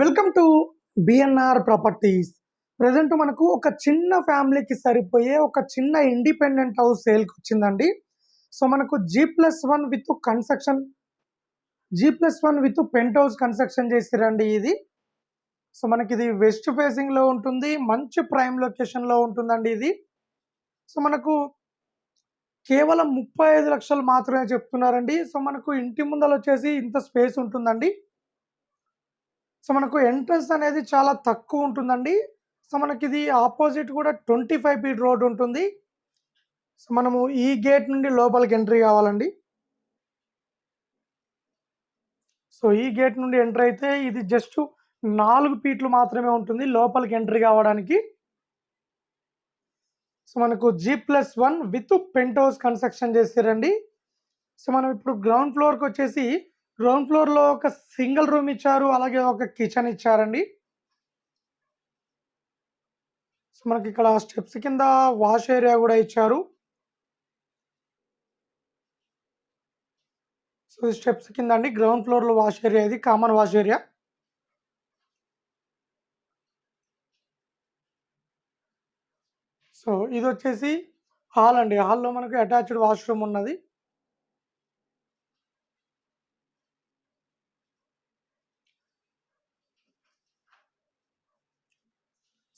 Welcome to BNR properties present మనకు ఒక చిన్న ఫ్యామిలీకి సరిపోయే ఒక చిన్న ఇండిపెండెంట్ హౌస్ సేల్కి వచ్చిందండి. సో మనకు G plus one with construction G plus one with penthouse construction చేసిరండి ఇది. సో మనకి ఇది వెస్ట్ ఫేసింగ్లో ఉంటుంది మంచి ప్రైమ్ లొకేషన్లో ఉంటుందండి ఇది. సో మనకు కేవలం ముప్పై ఐదు లక్షలు మాత్రమే చెప్తున్నారండి. సో మనకు ఇంటి ముందర వచ్చేసి ఇంత స్పేస్ ఉంటుందండి. సో మనకు ఎంట్రన్స్ అనేది చాలా తక్కువ ఉంటుందండి. సో మనకి ఇది ఆపోజిట్ కూడా ట్వంటీ ఫైవ్ ఫీట్ రోడ్ ఉంటుంది. సో మనము ఈ గేట్ నుండి లోపలికి ఎంట్రీ కావాలండి. సో ఈ గేట్ నుండి ఎంటర్ అయితే ఇది జస్ట్ నాలుగు ఫీట్లు మాత్రమే ఉంటుంది లోపలికి ఎంట్రీ కావడానికి. సో మనకు G plus one with penthouse construction చేసారండి. సో మనం ఇప్పుడు గ్రౌండ్ ఫ్లోర్కి వచ్చేసి గ్రౌండ్ ఫ్లోర్లో ఒక సింగిల్ రూమ్ ఇచ్చారు అలాగే ఒక కిచెన్ ఇచ్చారండి. సో మనకి ఇక్కడ స్టెప్స్ కింద వాష్ ఏరియా కూడా ఇచ్చారు. సో స్టెప్స్ కింద అండి గ్రౌండ్ ఫ్లోర్లో వాష్ ఏరియా ఇది కామన్ వాష్ ఏరియా. సో ఇది వచ్చేసి హాల్ అండి. హాల్లో మనకు అటాచ్డ్ వాష్రూమ్ ఉన్నది.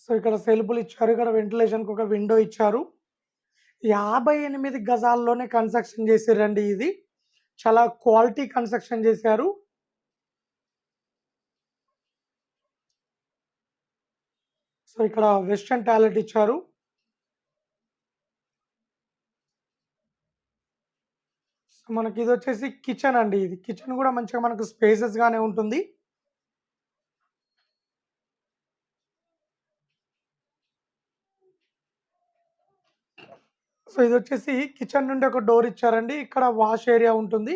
సో ఇక్కడ సెల్పులు ఇచ్చారు. ఇక్కడ వెంటిలేషన్కి ఒక విండో ఇచ్చారు. యాభై ఎనిమిది గజాల్లోనే కన్స్ట్రక్షన్ చేసారండి ఇది. చాలా క్వాలిటీ కన్స్ట్రక్షన్ చేశారు. సో ఇక్కడ వెస్టర్న్ టాయిలెట్ ఇచ్చారు. సో మనకి ఇది వచ్చేసి కిచెన్ అండి ఇది. కిచెన్ కూడా మంచిగా మనకు స్పేసెస్ గానే ఉంటుంది. సో ఇది వచ్చేసి కిచెన్ నుండి ఒక డోర్ ఇచ్చారండి. ఇక్కడ వాష్ ఏరియా ఉంటుంది.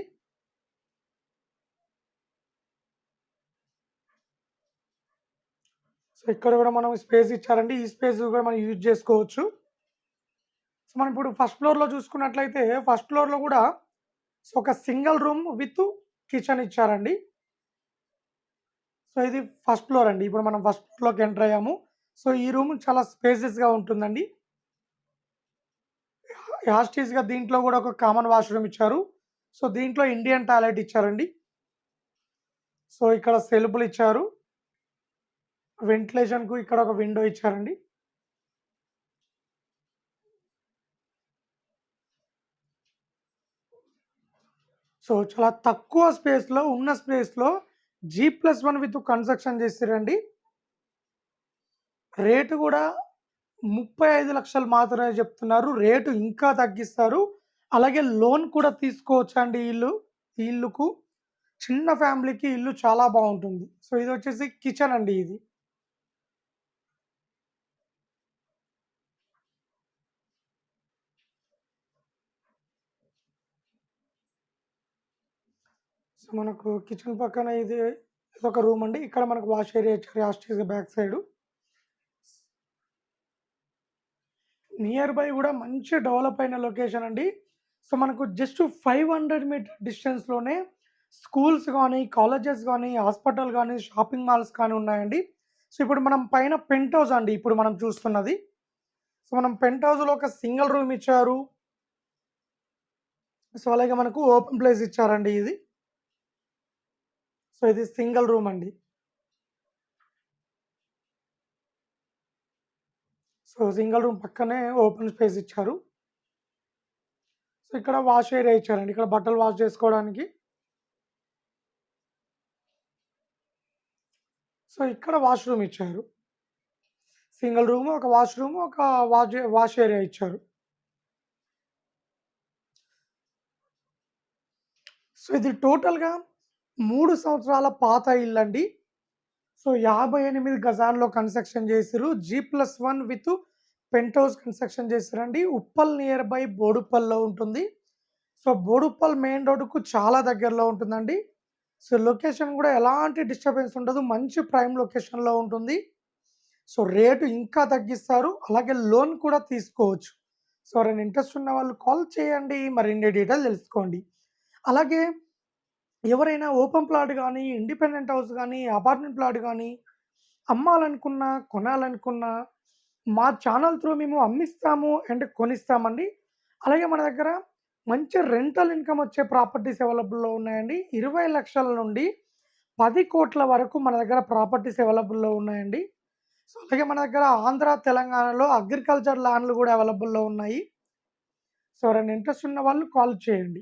సో ఇక్కడ కూడా మనం స్పేస్ ఇచ్చారండి. ఈ స్పేస్ కూడా మనం యూజ్ చేసుకోవచ్చు. సో మనం ఇప్పుడు ఫస్ట్ ఫ్లోర్లో చూసుకున్నట్లయితే ఫస్ట్ ఫ్లోర్లో కూడా సో ఒక సింగిల్ రూమ్ విత్ కిచెన్ ఇచ్చారండి. సో ఇది ఫస్ట్ ఫ్లోర్ అండి. ఇప్పుడు మనం ఫస్ట్ ఫ్లోర్లోకి ఎంటర్ అయ్యాము. సో ఈ రూమ్ చాలా స్పేసెస్గా ఉంటుందండి. యాస్టీస్గా దీంట్లో కూడా ఒక కామన్ వాష్రూమ్ ఇచ్చారు. సో దీంట్లో ఇండియన్ టాయిలెట్ ఇచ్చారండి. సో ఇక్కడ సెల్ఫ్లు ఇచ్చారు. వెంటిలేషన్కు ఇక్కడ ఒక విండో ఇచ్చారండి. సో చాలా తక్కువ స్పేస్లో ఉన్న స్పేస్లో G plus one with construction చేసారండి. రేటు కూడా ముప్పై ఐదు లక్షలు మాత్రమే చెప్తున్నారు. రేటు ఇంకా తగ్గిస్తారు. అలాగే లోన్ కూడా తీసుకోవచ్చు అండి ఇల్లు ఈ ఇల్లుకు. చిన్న ఫ్యామిలీకి ఇల్లు చాలా బాగుంటుంది. సో ఇది వచ్చేసి కిచెన్ అండి ఇది. సో మనకు కిచెన్ పక్కన ఇది ఒక రూమ్ అండి. ఇక్కడ మనకు వాష్ ఏరియా ఇచ్చారు. యాస్టీస్ బ్యాక్ సైడ్. నియర్ బై కూడా మంచి డెవలప్ అయిన లొకేషన్ అండి. సో మనకు జస్ట్ ఫైవ్ హండ్రెడ్ మీటర్ డిస్టెన్స్లోనే స్కూల్స్ కానీ కాలేజెస్ కానీ హాస్పిటల్ కానీ షాపింగ్ మాల్స్ కానీ ఉన్నాయండి. సో ఇప్పుడు మనం పైన పెంట్ హౌస్ అండి ఇప్పుడు మనం చూస్తున్నది. సో మనం పెంట్ హౌస్లో ఒక సింగిల్ రూమ్ ఇచ్చారు. సో అలాగే మనకు ఓపెన్ ప్లేస్ ఇచ్చారండి ఇది. సో ఇది సింగిల్ రూమ్ అండి. సో సింగిల్ రూమ్ పక్కనే ఓపెన్ స్పేస్ ఇచ్చారు. సో ఇక్కడ వాష్ ఏరియా ఇచ్చారండి. ఇక్కడ బట్టలు వాష్ చేసుకోవడానికి. సో ఇక్కడ వాష్రూమ్ ఇచ్చారు. సింగిల్ రూమ్ ఒక వాష్రూమ్ ఒక వాష్ వాష్ ఏరియా ఇచ్చారు. సో ఇది టోటల్గా మూడు సంవత్సరాల పాత ఇల్లు అండి సో యాభై ఎనిమిది గజాల్లో కన్స్ట్రక్షన్ చేసిరు G plus one with penthouse construction చేసిరండి ఉప్పల్ నియర్ బై బోడుప్పల్లో ఉంటుంది. సో బోడుప్పల్ మెయిన్ రోడ్డుకు చాలా దగ్గరలో ఉంటుందండి. సో లొకేషన్ కూడా ఎలాంటి డిస్టర్బెన్స్ ఉండదు. మంచి ప్రైమ్ లొకేషన్లో ఉంటుంది. సో రేటు ఇంకా తగ్గిస్తారు. అలాగే లోన్ కూడా తీసుకోవచ్చు. సో ఎవరైనా ఇంట్రెస్ట్ ఉన్న వాళ్ళు కాల్ చేయండి. మరిన్ని డీటెయిల్ తెలుసుకోండి. అలాగే ఎవరైనా ఓపెన్ ప్లాట్ కానీ ఇండిపెండెంట్ హౌస్ కానీ అపార్ట్మెంట్ ప్లాట్ కానీ అమ్మాలనుకున్నా, కొనాలనుకున్నా మా ఛానల్ త్రూ మేము అమ్మిస్తాము అండ్ కొనిస్తామండి. అలాగే మన దగ్గర మంచి రెంటల్ ఇన్‌కమ్ వచ్చే ప్రాపర్టీస్ అవైలబుల్‌లో ఉన్నాయండి. ఇరవై లక్షల నుండి పది కోట్ల వరకు మన దగ్గర ప్రాపర్టీస్ అవైలబుల్‌లో ఉన్నాయండి. సో, అలాగే మన దగ్గర ఆంధ్ర, తెలంగాణలో అగ్రికల్చర్ ల్యాండ్‌లు కూడా అవైలబుల్‌లో ఉన్నాయి. సో, ఎవరైనా ఇంట్రెస్ట్ ఉన్న వాళ్ళు కాల్ చేయండి.